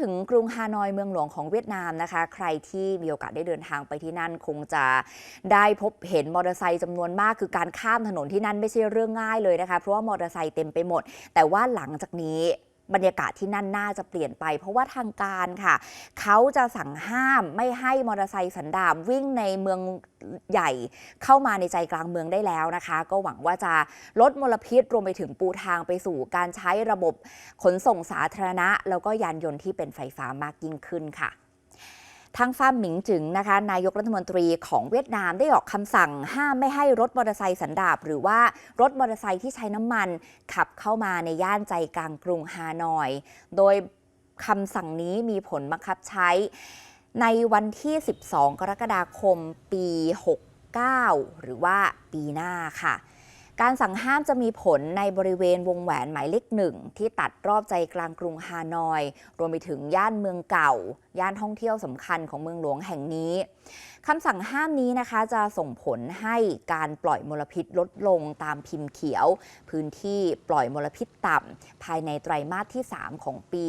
ถึงกรุงฮานอยเมืองหลวงของเวียดนามนะคะ ใครที่มีโอกาสได้เดินทางไปที่นั่น คงจะได้พบเห็นมอเตอร์ไซค์จำนวนมาก คือการข้ามถนนที่นั่นไม่ใช่เรื่องง่ายเลยนะคะ เพราะว่ามอเตอร์ไซค์เต็มไปหมด แต่ว่าหลังจากนี้ บรรยากาศที่นั่นน่าจะเปลี่ยนไป เพราะว่าทางการค่ะ เขาจะสั่งห้ามไม่ให้มอเตอร์ไซค์สันดาปวิ่งในเมืองใหญ่เข้ามาในใจกลางเมืองได้แล้วนะคะ ก็หวังว่าจะลดมลพิษรวมไปถึงปูทางไปสู่การใช้ระบบขนส่งสาธารณะ แล้วก็ยานยนต์ที่เป็นไฟฟ้ามากยิ่งขึ้นค่ะ ทางฟ้าหมิงจึงนะคะนายกรัฐมนตรีของเวียดนามได้ออกคำสั่งห้ามไม่ให้รถมอเตอร์ไซค์สันดาปหรือว่ารถมอเตอร์ไซค์ที่ใช้น้ำมัน ขับเข้ามาในย่านใจกลางกรุงฮานอย โดยคำสั่งนี้มีผลบังคับใช้ ในวันที่ 12 กรกฎาคมปี 69 หรือว่าปีหน้าค่ะ การสั่งห้ามจะมีผลในบริเวณวงแหวนหมายเลขหนึ่งที่ตัดรอบใจกลางกรุงฮานอย รวมไปถึงย่านเมืองเก่า ย่านท่องเที่ยวสำคัญของเมืองหลวงแห่งนี้ คำสั่งห้ามนี้นะคะจะส่งผลให้การปล่อยมลพิษลดลงตามพิมพ์เขียว พื้นที่ปล่อยมลพิษต่ำภายในไตรมาสที่ 3 ของปี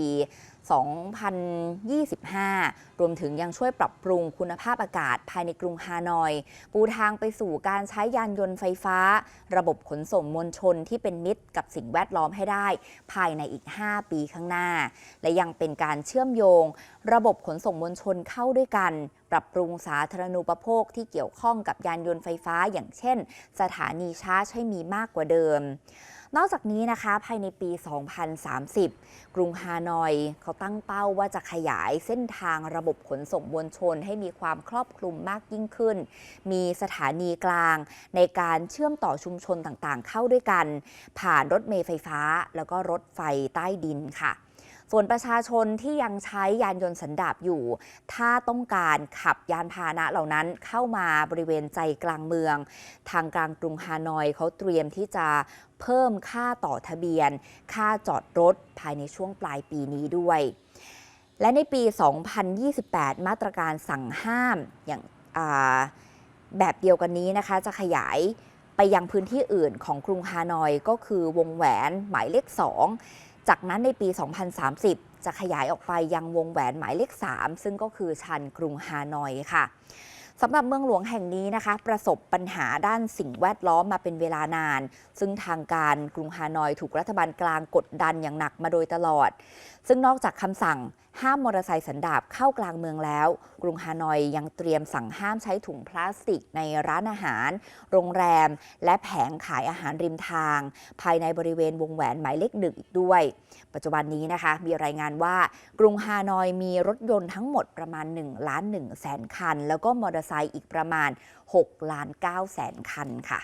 2025 รวมถึงยังช่วยปรับปรุงคุณภาพอากาศภายในกรุงฮานอย ปูทางไปสู่การใช้ยานยนต์ไฟฟ้า ระบบขนส่งมวลชนที่เป็นมิตรกับสิ่งแวดล้อมให้ได้ ภายในอีก 5 ปีข้างหน้า และยังเป็นการเชื่อมโยง ระบบขนส่งมวลชนเข้าด้วยกัน ปรับปรุงสาธารณูปโภคที่เกี่ยวข้องกับยานยนต์ไฟฟ้า อย่างเช่น สถานีชาร์จให้มีมากกว่าเดิม นอกจากนี้นะคะภายในปี 2030 กรุงฮานอย เขาตั้งเป้าว่าจะขยายเส้นทางระบบขนส่งมวลชนให้มีความครอบคลุมมากยิ่งขึ้น มีสถานีกลางในการเชื่อมต่อชุมชนต่างๆ เข้าด้วยกัน ผ่านรถเมล์ไฟฟ้า แล้วก็รถไฟใต้ดินค่ะ ส่วนประชาชนที่ยังใช้ยานยนต์สันดาปอยู่ ถ้าต้องการขับยานพาหนะเหล่านั้นเข้ามาบริเวณใจกลางเมือง ทางกลางกรุงฮานอยเขาเตรียมที่จะเพิ่มค่าต่อทะเบียน ค่าจอดรถภายในช่วงปลายปีนี้ด้วย และในปี 2028 มาตรการสั่งห้ามอย่างาแบบเดียวกันนี้นะคะ จะขยายไปยังพื้นที่อื่นของกรุงฮานอยก็คือวงแหวนหมายเลข 2 จากนั้นในปี 2030 จะขยายออกไปยังวงแหวนหมายเลข 3 ซึ่งก็คือชันกรุงฮานอยค่ะ สำหรับเมืองหลวงแห่งนี้นะคะ ประสบปัญหาด้านสิ่งแวดล้อมมาเป็นเวลานาน ซึ่งทางการกรุงฮานอยถูกรัฐบาลกลางกดดันอย่างหนักมาโดยตลอด ซึ่งนอกจากคำสั่งห้ามมอเตอร์ไซค์สันดาปเข้ากลางเมืองแล้ว กรุงฮานอยยังเตรียมสั่งห้ามใช้ถุงพลาสติกในร้านอาหาร โรงแรม และแผงขายอาหารริมทาง ภายในบริเวณวงแหวนหมายเลขหนึ่งอีกด้วย ปัจจุบันนี้นะคะ มีรายงานว่ากรุงฮานอยมีรถยนต์ทั้งหมดประมาณ 1 ล้าน1แสนคัน แล้วก็มอเตอร์ไซค์อีกประมาณ6ล้าน9แสนคันค่ะ